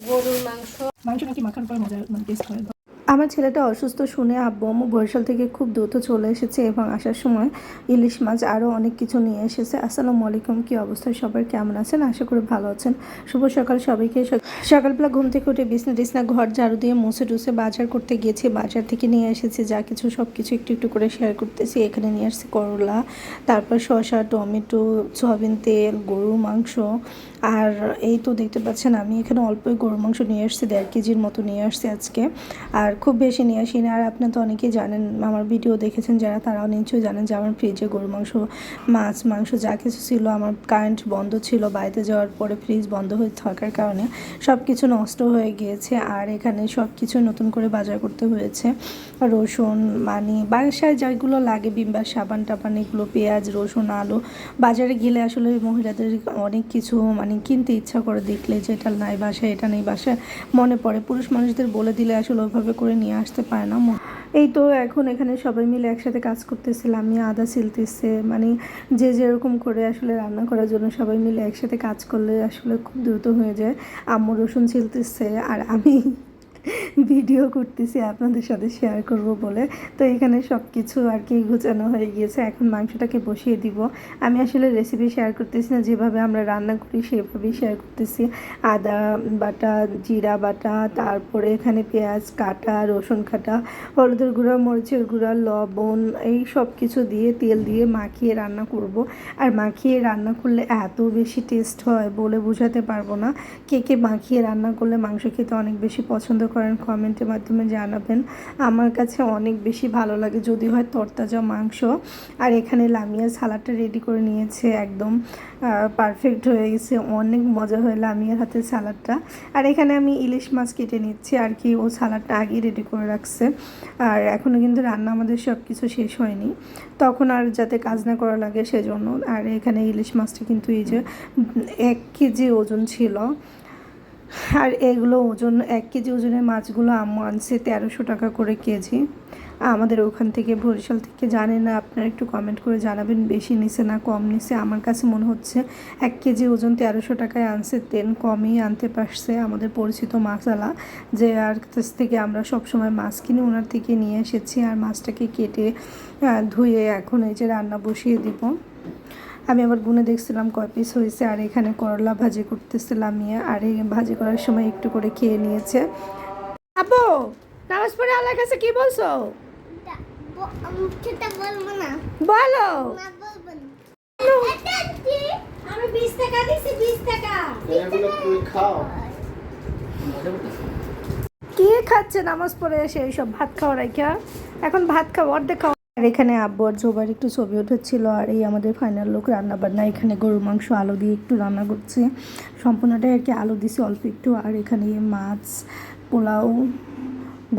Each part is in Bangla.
গরুর মাংস। মাংস নাকি মাখার পর মজা মানে টেস্ট হয়। আমার ছেলেটা অসুস্থ শুনে আব্বু আম্মু বরিশাল থেকে খুব দ্রুত চলে এসেছে এবং আসার সময় ইলিশ মাছ আরও অনেক কিছু নিয়ে এসেছে। আসসালামু আলাইকুম, কি অবস্থায় সবাই কেমন আছেন? আশা করি ভালো আছেন। শুভ সকাল সবাইকে। সকালবেলা ঘুম থেকে উঠে বিছনা টিসনা ঘর ঝাড়ু দিয়ে মুছে টুসে বাজার করতে গিয়েছি। বাজার থেকে নিয়ে এসেছি যা কিছু সব কিছু একটু একটু করে শেয়ার করতেছি। এখানে নিয়ে আসছি করলা, তারপর শসা, টমেটো, সয়াবিন তেল, গরুর মাংস। আর এই তো দেখতে পাচ্ছেন, আমি এখানে অল্পই গরুর মাংস নিয়ে আসছি, দেড় কেজির মতো নিয়ে আসছি আজকে। আর খুব বেশি নিয়ে আসি না। আর আপনারা তো অনেকেই জানেন, আমার ভিডিও দেখেছেন যারা, তারাও নিশ্চয়ই জানেন যে আমার ফ্রিজে গরুর মাংস, মাছ, মাংস যা কিছু ছিল, আমার কারেন্ট বন্ধ ছিল, বাড়িতে যাওয়ার পরে ফ্রিজ বন্ধ হয়ে থাকার কারণে সব কিছু নষ্ট হয়ে গিয়েছে। আর এখানে সব কিছু নতুন করে বাজার করতে হয়েছে। রসুন, মানি বাসায় যেগুলো লাগে, বিম্বার সাবান টাবান, এগুলো, পেঁয়াজ, রসুন, আলু, বাজারে গেলে আসলে মহিলাদের অনেক কিছু মানে কিনতে ইচ্ছা করে দেখলে যে এটা নাই বাসায়, এটা নেই বাসায়, মনে পড়ে। পুরুষ মানুষদের বলে দিলে আসলে ওইভাবে করে নিয়ে আসতে পারে না। এই তো এখন এখানে সবাই মিলে একসাথে কাজ করতেছিলাম আমি আদা সিলতেছে। মানে যে যেরকম করে আসলে রান্না করার জন্য সবাই মিলে একসাথে কাজ করলে আসলে খুব দ্রুত হয়ে যায়। আম্মু রসুন ছিলতেছে আর আমি ভিডিও করতেছি, আপনাদের সাথে শেয়ার করব বলে। তো এখানে সব কিছু আর কি গুছানো হয়ে গিয়েছে। এখন মাংসটাকে বসিয়ে দিব। আমি আসলে রেসিপি শেয়ার করতেছি না, যেভাবে আমরা রান্না করি সেভাবেই শেয়ার করতেছি। আদা বাটা, জিরা বাটা, তারপরে এখানে পেঁয়াজ কাটা, রসুন কাটা, হলুদের গুঁড়া, মরিচের গুঁড়া, লবণ, এই সব কিছু দিয়ে তেল দিয়ে মাখিয়ে রান্না করব। আর মাখিয়ে রান্না করলে এত বেশি টেস্ট হয় বলে বোঝাতে পারব না। কে কে মাখিয়ে রান্না করলে মাংস খেতে অনেক বেশি পছন্দ করেন, কমেন্টের মাধ্যমে জানাবেন। আমার কাছে অনেক বেশি ভালো লাগে, যদি হয় তরতাজা মাংস। আর এখানে লামিয়া সালাডটা রেডি করে নিয়েছে, একদম পারফেক্ট হয়ে গেছে। অনেক মজা হয় লামিয়ার হাতের সালাডটা। আর এখানে আমি ইলিশ মাছ কেটে নিচ্ছি, আর কি ও সালাডটা আগেই রেডি করে রাখছে। আর এখনও কিন্তু রান্না আমাদের সব কিছু শেষ হয়নি। তখন আর যাতে কাজ না করা লাগে সেজন্য। আর এখানে ইলিশ মাছটা কিন্তু এই যে, এক কেজি ওজন ছিল। আর এগুলো ওজন, এক কেজি ওজনের মাছগুলো আনছে তেরোশো টাকা করে কেজি। আমাদের ওখান থেকে, বরিশাল থেকে জানে না, আপনারা একটু কমেন্ট করে জানাবেন, বেশি নিছে না, কম নিছে? আমার কাছে মনে হচ্ছে এক কেজি ওজন তেরোশো টাকায় আনছে, তেন কমই আনতে পারছে আমাদের পরিচিত মাছালা যে আর কাছ থেকে আমরা সব সময় মাছ কিনে, ওনার থেকে নিয়ে এসেছি আর মাছটাকে কেটে ধুয়ে এখন এই যে রান্না বসিয়ে দিব। আমি আবার গুনে দেখছিলাম কয় পিস হয়েছে আর এখানে করলা ভাজি করতেছিলাম ইয়ে আর এই ভাজি করার সময় একটু করে খেয়ে নিয়েছে। আপু নামাজ পড়ে আল্লাহর কাছে কি বলছো? বলো। কি খাচ্ছে নামাজ পড়ে এসে এইসব ভাত খাওয়া রাখা এখন ভাত খাওয়া অর্ধেক খাওয়া আর এখানে আব্বু আর জোবার একটু ছবি উঠেছিল আর এই আমাদের ফাইনাল লোক রান্না বান্না এখানে গরুর মাংস আলু দিয়ে একটু রান্না করছে। সম্পূর্ণটাই আর কি আলু দিছি অল্প একটু আর এখানে মাছ পোলাও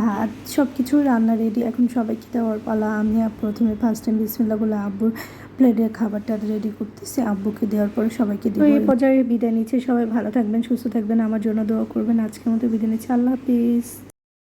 ভাত সব কিছু রান্না রেডি এখন সবাইকে দেওয়ার পালা। আমি প্রথমে ফার্স্ট টাইম বিসমিল্লা বলে আব্বুর প্লেটে খাবারটা রেডি করতেছি। আব্বুকে দেওয়ার পরে সবাইকে দিব এই পর্যায়ে বিদায় নিচ্ছে। সবাই ভালো থাকবেন সুস্থ থাকবেন। আমার জন্য দোয়া করবেন। আজকের মতো বিদায় নিচ্ছি। আল্লাহ হাফিজ।